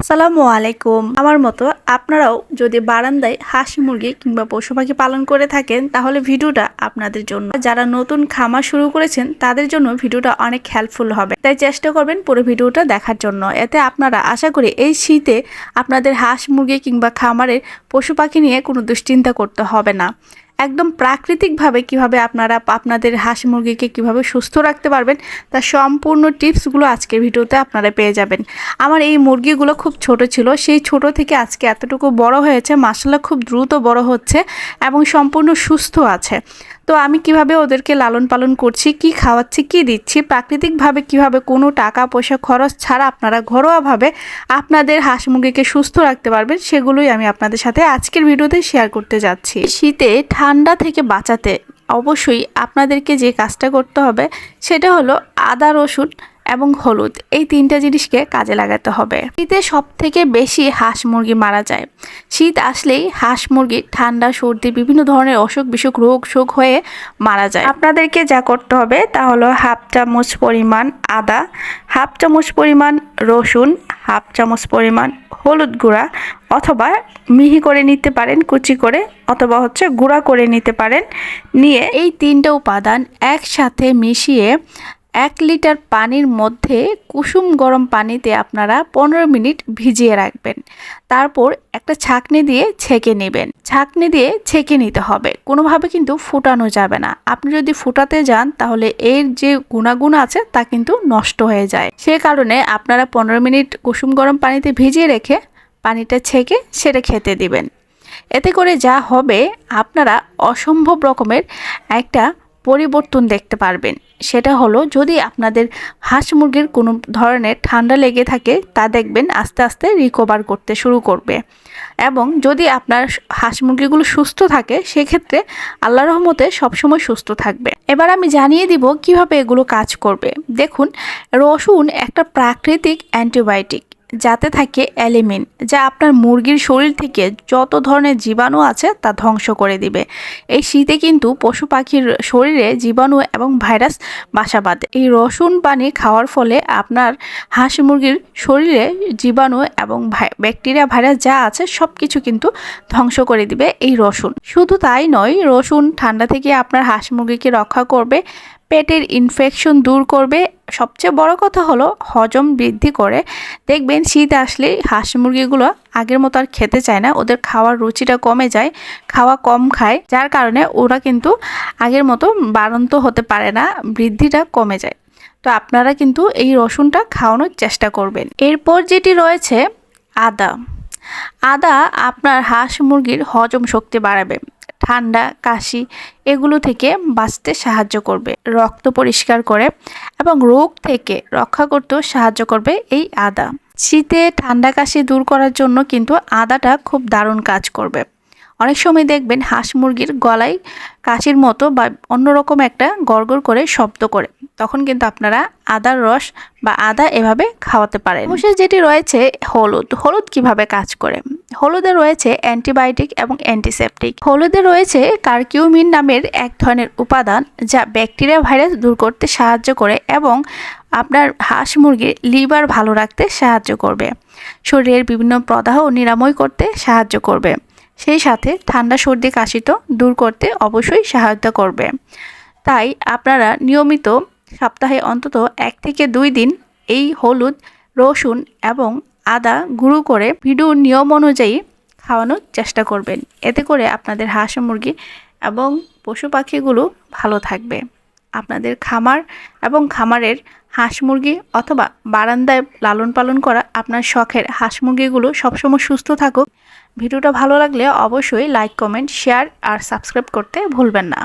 আসসালামু আলাইকুম। আমার মতো আপনারাও যদি বারান্দায় হাঁস মুরগি কিংবা পশু পাখি পালন করে থাকেন, তাহলে ভিডিওটা আপনাদের জন্য। যারা নতুন খামার শুরু করেছেন, তাদের জন্য ভিডিওটা অনেক হেল্পফুল হবে। তাই চেষ্টা করবেন পুরো ভিডিওটা দেখার জন্য। এতে আপনারা আশা করি এই শীতে আপনাদের হাঁস মুরগি কিংবা খামারের পশু পাখি নিয়ে কোনো দুশ্চিন্তা করতে হবে না। একদম প্রাকৃতিকভাবে কীভাবে আপনারা আপনাদের হাঁস মুরগিকে কীভাবে সুস্থ রাখতে পারবেন, তার সম্পূর্ণ টিপসগুলো আজকের ভিডিওতে আপনারা পেয়ে যাবেন। আমার এই মুরগিগুলো খুব ছোট ছিল, সেই ছোট থেকে আজকে এতটুকু বড় হয়েছে মাসাল্লাহ খুব দ্রুত বড় হচ্ছে এবং সম্পূর্ণ সুস্থ আছে। তো আমি কীভাবে ওদেরকে লালন পালন করছি, কি খাওয়াচ্ছি, কি দিচ্ছি, প্রাকৃতিকভাবে কীভাবে কোনো টাকা, পয়সা, খরচ ছাড়া আপনারা ঘরোয়াভাবে আপনাদের হাঁস মুরগিকে সুস্থ রাখতে পারবেন, সেগুলোই আমি আপনাদের সাথে আজকের ভিডিওতে শেয়ার করতে যাচ্ছি। শীতে ঠান্ডা থেকে বাঁচাতে অবশ্যই আপনাদেরকে যে কাজটা করতে হবে, সেটা হলো আদা, রসুন এবং হলুদ। এই তিনটা জিনিসকে কাজে লাগাতে হবে। শীতে সব থেকে বেশি হাঁস মুরগি মারা যায়। শীত আসলেই হাঁস মুরগি ঠান্ডা, সর্দি, বিভিন্ন ধরনের অসুখ, বিসুখ, রোগ, শোক হয়ে মারা যায়। আপনাদেরকে যা করতে হবে তা হলো হাফ চামচ পরিমাণ আদা, হাফ চামচ পরিমাণ রসুন, হাফ চামচ পরিমাণ হলুদ গুঁড়া অথবা মিহি করে নিতে পারেন, কুচি করে অথবা হচ্ছে গুঁড়া করে নিতে পারেন। নিয়ে এই তিনটা উপাদান একসাথে মিশিয়ে এক লিটার পানির মধ্যে কুসুম গরম পানিতে আপনারা পনেরো মিনিট ভিজিয়ে রাখবেন। তারপর একটা ছাঁকনি দিয়ে ছেঁকে নেবেন। ছাঁকনি দিয়ে ছেঁকে নিতে হবে। কোনোভাবে কিন্তু ফুটানো যাবে না। আপনি যদি ফুটাতে যান, তাহলে এর যে গুণাগুণ আছে, তা কিন্তু নষ্ট হয়ে যায়। সে কারণে আপনারা পনেরো মিনিট কুসুম গরম পানিতে ভিজিয়ে রেখে পানিটা ছেঁকে সেটা খেতে দিবেন। এতে করে যা হবে, আপনারা অসম্ভব রকমের একটা পরিবর্তন দেখতে পারবেন। সেটা হলো যদি আপনাদের হাঁস মুরগির কোনো ধরনের ঠান্ডা লেগে থাকে, তা দেখবেন আস্তে আস্তে রিকভার করতে শুরু করবে। এবং যদি আপনার হাঁস মুরগিগুলো সুস্থ থাকে, সেক্ষেত্রে আল্লাহ রহমতে সবসময় সুস্থ থাকবে। এবার আমি জানিয়ে দিব কীভাবে এগুলো কাজ করবে। দেখুন, রসুন একটা প্রাকৃতিক অ্যান্টিবায়োটিক। যাতে থাকে অ্যালিমিন, যা আপনার মুরগির শরীর থেকে যত ধরনের জীবাণু আছে তা ধ্বংস করে দিবে। এই শীতে কিন্তু পশু পাখির শরীরে জীবাণু এবং ভাইরাস বাসা বাঁধে। এই রসুন পানি খাওয়ার ফলে আপনার হাঁস মুরগির শরীরে জীবাণু এবং ব্যাকটেরিয়া, ভাইরাস যা আছে সব কিছু কিন্তু ধ্বংস করে দিবে এই রসুন। শুধু তাই নয়, রসুন ঠান্ডা থেকে আপনার হাঁস মুরগিকে রক্ষা করবে পেটের ইনফেকশন দূর করবে। সবচেয়ে বড় কথা হলো হজম বৃদ্ধি করে। দেখবেন শীত আসলেই হাঁস মুরগিগুলো আগের মতো আর খেতে চায় না। ওদের খাওয়ার রুচিটা কমে যায়, খাওয়া কম খায়। যার কারণে ওরা কিন্তু আগের মতো বাড়ন্ত হতে পারে না, বৃদ্ধিটা কমে যায়। তো আপনারা কিন্তু এই রসুনটা খাওয়ানোর চেষ্টা করবেন। এরপর যেটি রয়েছে আদা। আদা আপনার হাঁস মুরগির হজম শক্তি বাড়াবে। ঠান্ডা, কাশি এগুলো থেকে বাঁচতে সাহায্য করবে। রক্ত পরিষ্কার করে এবং রোগ থেকে রক্ষা করতেও সাহায্য করবে এই আদা। শীতে ঠান্ডা, কাশি দূর করার জন্য কিন্তু আদাটা খুব দারুণ কাজ করবে। অনেক সময় দেখবেন হাঁস মুরগির গলায় কাশির মতো বা অন্যরকম একটা গড়গড় করে শব্দ করে। তখন কিন্তু আপনারা আদার রস বা আদা এভাবে খাওয়াতে পারেন। অবশ্যই যেটি রয়েছে হলুদ। হলুদ কীভাবে কাজ করে? হলুদে রয়েছে অ্যান্টিবায়োটিক এবং অ্যান্টিসেপটিক। হলুদে রয়েছে কার্কিউমিন নামের এক ধরনের উপাদান যা ব্যাকটেরিয়া ভাইরাস দূর করতে সাহায্য করে এবং আপনার হাঁস মুরগির লিভার ভালো রাখতে সাহায্য করবে। শরীরের বিভিন্ন প্রদাহ নিরাময় করতে সাহায্য করবে। সেই সাথে ঠান্ডা সর্দি কাশি তো দূর করতে অবশ্যই সহায়তা করবে। তাই আপনারা নিয়মিত সপ্তাহে অন্তত এক থেকে দুই দিন এই হলুদ, রসুন এবং আদা গুঁড়ো করে ভিডিওর নিয়ম অনুযায়ী খাওয়ানোর চেষ্টা করবেন। এতে করে আপনাদের হাঁস মুরগি এবং পশু পাখিগুলো ভালো থাকবে। আপনাদের খামার এবং খামারের হাঁস মুরগি অথবা বারান্দায় লালন পালন করা আপনার শখের হাঁস মুরগিগুলো সবসময় সুস্থ থাকুক। ভিডিওটা ভালো লাগলে অবশ্যই লাইক কমেন্ট শেয়ার আর সাবস্ক্রাইব করতে ভুলবেন না।